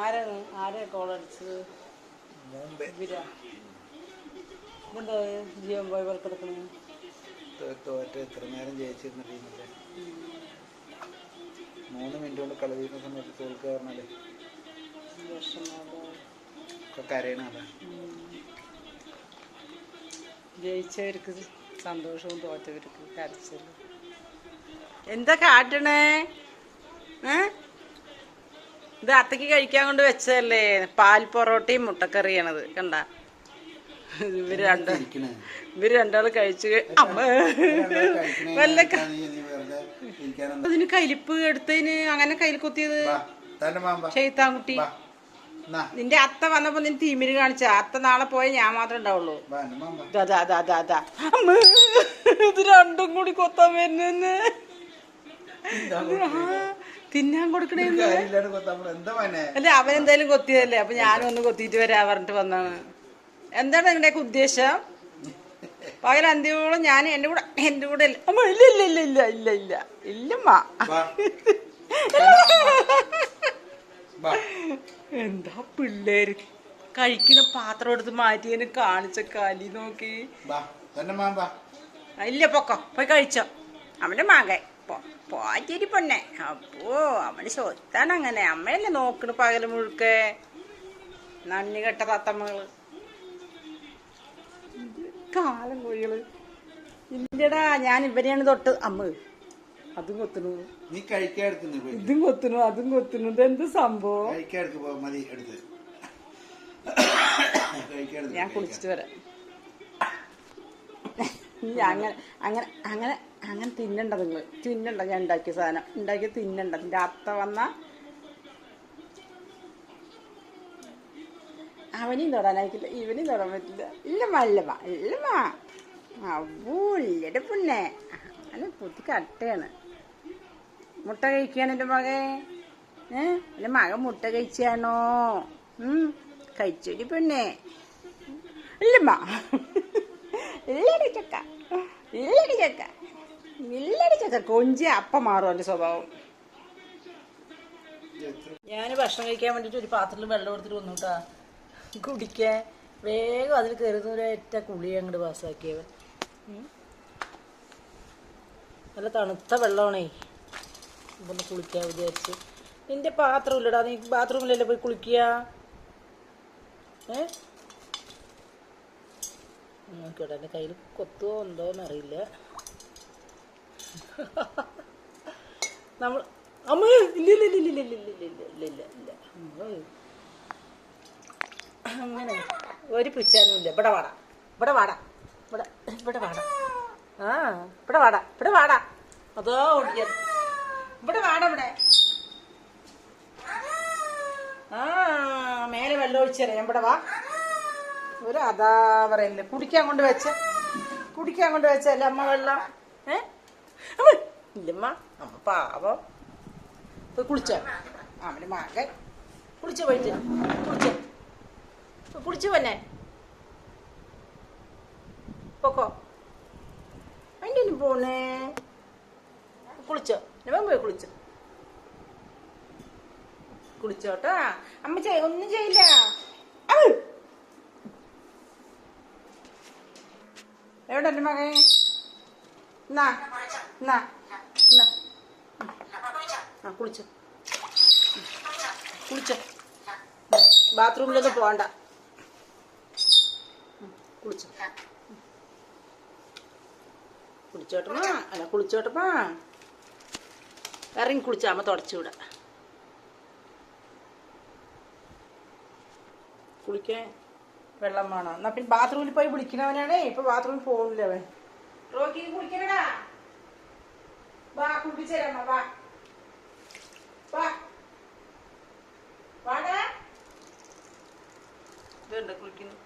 ആരാണ് ആരാ കോൾ അടിച്ചത്? തോറ്റ എത്ര നേരം ജയിച്ചിരുന്ന ടീമല്ലേ മൂന്ന് മിനിറ്റ് കൊണ്ട് കളി തീരുന്ന സമയത്ത് തോൽക്കുക പറഞ്ഞാലേ വിഷമമോ ഒക്കെ കരയണതാ ജയിച്ചവർക്ക് സന്തോഷവും തോറ്റവർക്ക് കരച്ചിലും. എന്താ കാട്ടണേ? ഏ? ഇത് അത്തക്ക് കഴിക്കാൻ കൊണ്ട് വെച്ചതല്ലേ? പാൽ പൊറോട്ടയും മുട്ടക്കറിയാണത്. കണ്ട? ഇവർ രണ്ട് ഇവർ രണ്ടാൾ കഴിച്ച് കഴി- അമ്മ വല്ല അതിന് കലിപ്പ് എടുത്തതിന് അങ്ങനെ കയ്യിൽ കുത്തിയത്? ചെയ്ത്താൻകുട്ടി നിന്റെ അത്ത വന്നപ്പോ നിന്റെ തീമിര് കാണിച്ച. അത്ത നാളെ പോയ ഞാൻ മാത്രം ഉണ്ടാവുള്ളൂ. അതാ അതാ അതാ. അമ്മ, ഇത് രണ്ടും കൂടി കൊത്താൻ വരുന്നെന്ന്. തിന്നാൻ കൊടുക്കണേ അല്ല അവൻ എന്തായാലും കൊത്തിയതല്ലേ? അപ്പൊ ഞാനും ഒന്ന് കൊത്തിയിട്ട് വരാ പറഞ്ഞിട്ട് വന്നാണ് എന്താണ് നിങ്ങളുടെയൊക്കെ ഉദ്ദേശം? പകൽ അന്ത്യോളം ഞാൻ എന്റെ കൂടെ എന്റെ കൂടെ ഇല്ല. അമ്മ ഇല്ല ഇല്ല ഇല്ല ഇല്ല ഇല്ല ഇല്ല. ഇല്ലമ്മ. എന്താ പിള്ളേര്? കഴിക്കുന്ന പാത്രം എടുത്ത് മാറ്റിയതിന് കാണിച്ച കലി നോക്കി. ഇല്ല പൊക്കോ. പോയി കഴിച്ചോ. അവന്റെ മകൻ പോറ്റിരി പെണ്ണെ അപ്പോ അവന് സ്വത്താണ് അങ്ങനെ. അമ്മയല്ലേ നോക്കണ് പകൽ മുഴുക്കെ. നന്ദി കെട്ട തത്തമ്മകൾ. കാലം കോഴികൾ. ഇല്ലടാ ഞാൻ ഇവരെയാണ് തൊട്ട് അമ്മ. അതും കൊത്തുന്നു. നീ കഴിക്കാടുക്കുന്നു ഇതും കൊത്തുന്നു അതും കൊത്തുന്നു. ഇതെന്ത് സംഭവം? ഞാൻ കുളിച്ചിട്ട് വരാം. അങ്ങനെ അങ്ങനെ അങ്ങനെ അങ്ങനെ തിന്നണ്ട നിങ്ങൾ തിന്നണ്ട ഞാൻ ഉണ്ടാക്കിയ സാധനം. ഉണ്ടാക്കിയ തിന്നണ്ട. നിന്റെ അത്ത വന്ന അവനെയും തൊടാനായിക്കില്ല ഇവനെയും തൊടാൻ പറ്റില്ല. ഇല്ലമ്മ ഇല്ലമ്മ ഇല്ലമ്മ അവൂ ഇല്ലടെ പുണ്ണെ അങ്ങനെ കട്ടയാണ് മുട്ട കഴിക്കുകയാണ് എന്റെ മകൻ. ഏ? എന്റെ മകൻ മുട്ട കഴിച്ചാണോ? ഉം പെണ്ണേ ഇല്ലമ്മ ഇല്ലടി ചക്ക. ഇല്ലടി ചക്ക. കൊഞ്ചി അപ്പം മാറും എന്റെ സ്വഭാവം. ഞാൻ ഭക്ഷണം കഴിക്കാൻ വേണ്ടിയിട്ട് ഒരു പാത്രത്തിൽ വെള്ളം എടുത്തിട്ട് വന്നു കേട്ടാ കുടിക്കാൻ വേഗം അതിൽ കയറുന്ന ഒരേറ്റ കുളി അങ്ങോട്ട് പാസ്സാക്കിയവൻ നല്ല തണുത്ത വെള്ളമാണേ. ഇതൊന്ന് കുളിക്കാൻ വിചാരിച്ച്. നിന്റെ പാത്രം ഇല്ലടാ. നീ ബാത്റൂമിലല്ലേ പോയി കുളിക്കുക ഏ? നോക്കിയോട്ടെ എന്റെ കയ്യിൽ കൊത്തുവോ എന്തോന്ന് അറിയില്ല നമ്മൾ അമ്മ ഇല്ല ഇല്ല ഇല്ല ഇല്ല ഇല്ല ഇല്ല ഇല്ല ഇല്ല ഇല്ല ഇല്ല. അങ്ങനെ. ഒരു പിച്ചാനുമില്ല. ഇവിടെ വാടാ. ഇവിടെ വാടാ. ഇവിടെ ഇവിടെ വാടാ. ആ ഇവിടെ വാടാ. ഇവിടെ വാടാ. അതോ ഓടിയത്. ഇവിടെ വാടാ ഇവിടെ. ആ മേലെ വെള്ളം ഒഴിച്ചറിയാം ഇവിടെ വാ. ഒരു അതാ പറയല്ലേ. കുടിക്കാൻ കൊണ്ട് വെച്ച കുടിക്കാൻ കൊണ്ട് വെച്ചല്ലേ അമ്മ വെള്ളം? ഏ? അമ്മ ഇല്ലമ്മ അമ്മ പാവം. പോയി കുളിച്ച? അവന്റെ മകൻ കുളിച്ച പോയിട്ട് കുളിച്ച? കുളിച്ചു പോന്നെ. പൊക്കോ? അതിന്റെ പോണേ കുളിച്ചോ? ഞാൻ പോയി കുളിച്ചോ. കുളിച്ചോട്ടാ? അമ്മ ചെയ് ഒന്നും ചെയ്യില്ല! എവിടെ എന്റെ മകൻ? എന്നാ എന്നാ. ആ കുളിച്ചോ. കുളിച്ചോ. ബാത്റൂമിലൊന്നും പോകണ്ട. കുളിച്ചോ. കുളിച്ചോട്ടമാ അല്ല കുളിച്ചോട്ടമാ ഇറങ്ങി കുളിച്ച അമ്മ തുടച്ചുവിടാ കുളിക്കാൻ വെള്ളം വേണം. എന്നാ പിന്നെ ബാത്റൂമിൽ പോയി വിളിക്കണവനാണേ ഇപ്പൊ ബാത്റൂമിൽ പോകണില്ല അവൻ റോക്കി കുളിക്കണടാ. വാ കുളിപ്പിച്ചേരാ വാ. കണ്ട കുളിക്കുന്നു.